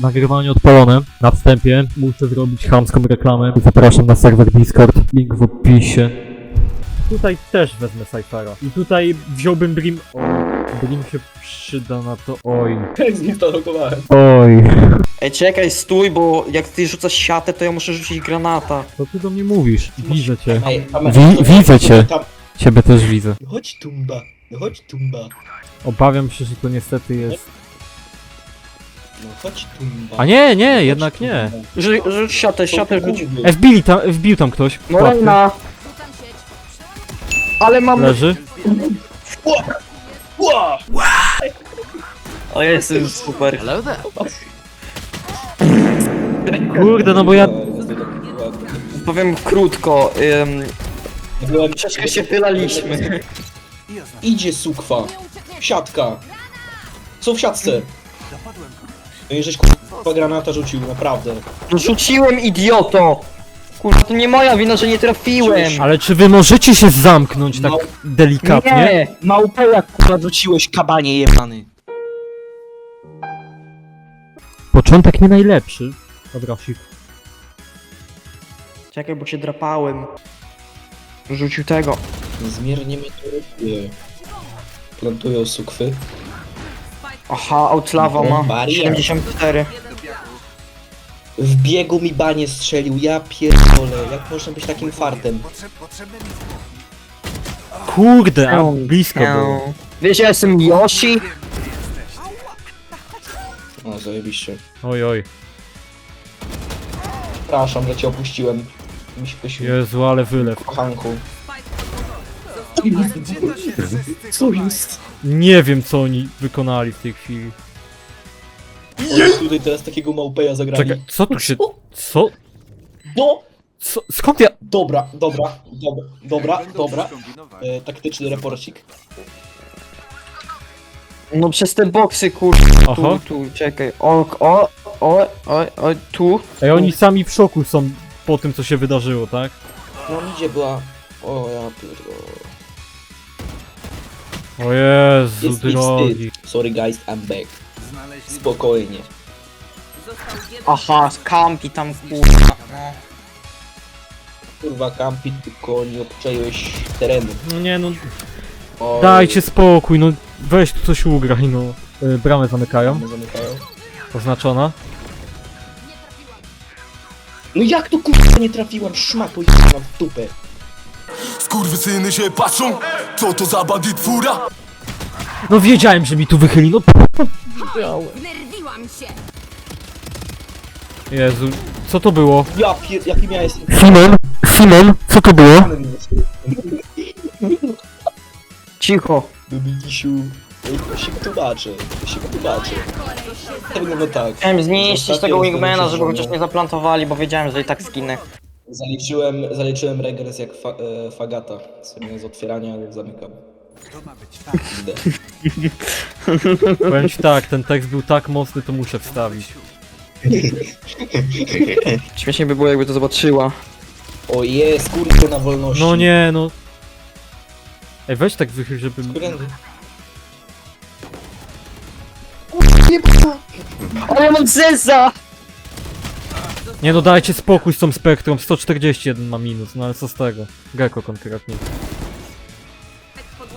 Nagrywanie odpalone. Na wstępie muszę zrobić chamską reklamę. Zapraszam na serwer Discord. Link w opisie. Tutaj też wezmę Cyphera. I tutaj wziąłbym Brim... O, Brim się przyda na to... Oj. Zinstalowałem. Oj. Ej, czekaj, stój, bo jak ty rzucasz siatę, to ja muszę rzucić granata. Co ty do mnie mówisz? Widzę cię. Ej, Wi- widzę cię. Tam. Ciebie też widzę. Chodź tumba, chodź tumba, Obawiam się, że to niestety jest... no chodź tumba. A nie, nie, jednak nie. Rzu rzuć siatę, siatę rzuć. E, wbili tam, wbił tam ktoś. No Łapy. Reina! Ale mam... Leży. Ła! O, ja jestem super. Kurde, no bo ja... Powiem krótko, ym, Byłem troszeczkę się wylaliśmy. Idzie sukwa. Siatka. Co w siatce? No i żeś kurwa granata rzucił, naprawdę. No rzuciłem, idioto! Kurwa, to nie moja wina, że nie trafiłem! Ale czy wy możecie się zamknąć tak No. delikatnie? Nie! Małpę jak kurwa rzuciłeś kabanie jebany. Początek nie najlepszy. Dobra. Czekaj, bo się drapałem. Rzucił tego. Niezmiernie mnie to rozwija. Plantują sukwy. Aha, Outlawa ma Bombaria. 74. W biegu mi banie strzelił, ja pierdolę. Jak można być takim fartem? Kurde, a blisko było. Wiesz, ja jestem Yoshi? O, zajebiście. Oj, oj. Przepraszam, że cię opuściłem. Mi się. Jezu, ale wylew. Kochanku. Co jest? Nie wiem, co oni wykonali w tej chwili. Oni tutaj teraz takiego małpeja zagrali. Czekaj, co tu się... Co? No! co? Skąd ja... Dobra, dobra, dobra, dobra, dobra. E, taktyczny reporcik. No przez te boksy, kurwa. Aha. Tu, tu, czekaj. O, o, o, o, o, tu. Ej, oni sami w szoku są po tym, co się wydarzyło, tak? No idzie była... O ja pierdolę. O Jezu, Jest mi drogi. wstyd. Sorry guys, I'm back. Spokojnie. Aha, kampi tam, kurwa. No. Kurwa kampi, tylko nie obczaiłeś terenu. No nie no, O, dajcie spokój, no weź tu coś ugraj, no. Y, Bramę zamykają, zamykają. oznaczona. No jak to kurwa nie trafiłem? Szmato jebana w dupę. Skurwysyny się patrzą, co to za bandit fura? No wiedziałem, że mi tu wychyli, no Wnerwiłam się! Jezu, co to było? Ja pier... jaki miałeś... Simon, Simon, co to było? Cicho. Dominiksiu... Ja się tłumaczę, ja się tłumaczę. To wygląda tak. Chciałem zniszczyć Ostatnio tego wingmana, żeby chociaż nie zaplantowali, bo wiedziałem, że i tak skinę. Zaliczyłem, zaliczyłem regres jak fa, e, fagata. Sobie z otwierania zamykam. Idę. Powiem ci tak, ten tekst był tak mocny, to muszę wstawić. Śmiesznie by było, jakby to zobaczyła. O jest, kurde na wolności. No nie, no. Ej, weź tak wychyl, żeby... Którędy? Ale ja mam zeza! Nie no, dajcie spokój z tą spektrum, 141 ma minus, no ale co z tego? Gecko konkretnie.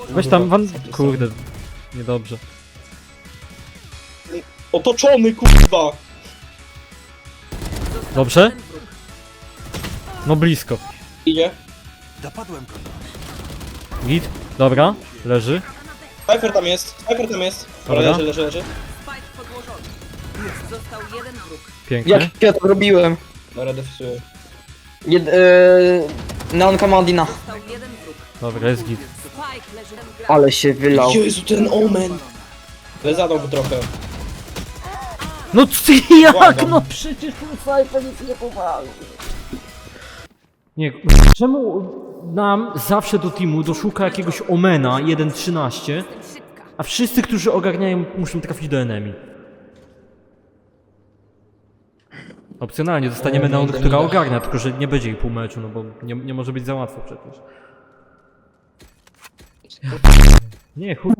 Weź tam, van... Kurde, niedobrze. Otoczony, kurwa! Dobrze? No blisko. Idzie. Git? Dobra, leży. Sniper tam jest, sniper tam jest. Dobra, Dobra. leży, leży, leży. Został jeden wróg. Pięknie. Jak ja to robiłem? Dobra, defusuję. Jed, yy, Neon Commandina. Został jeden wróg. Dobra, jest git. Spike leży. Ale się wylał. Jezu, ten omen! Ale zadał go trochę. No ty jak? Błagam. No przecież ten Cypher nic nie powalił. Nie, czemu nam zawsze do teamu doszuka jakiegoś Omena 1.13, a wszyscy, którzy ogarniają, muszą trafić do enemy? Opcjonalnie dostaniemy neon, która ogarnia, tylko że nie będzie jej pół meczu, no bo nie, nie może być za łatwo przecież. Nie, chuj.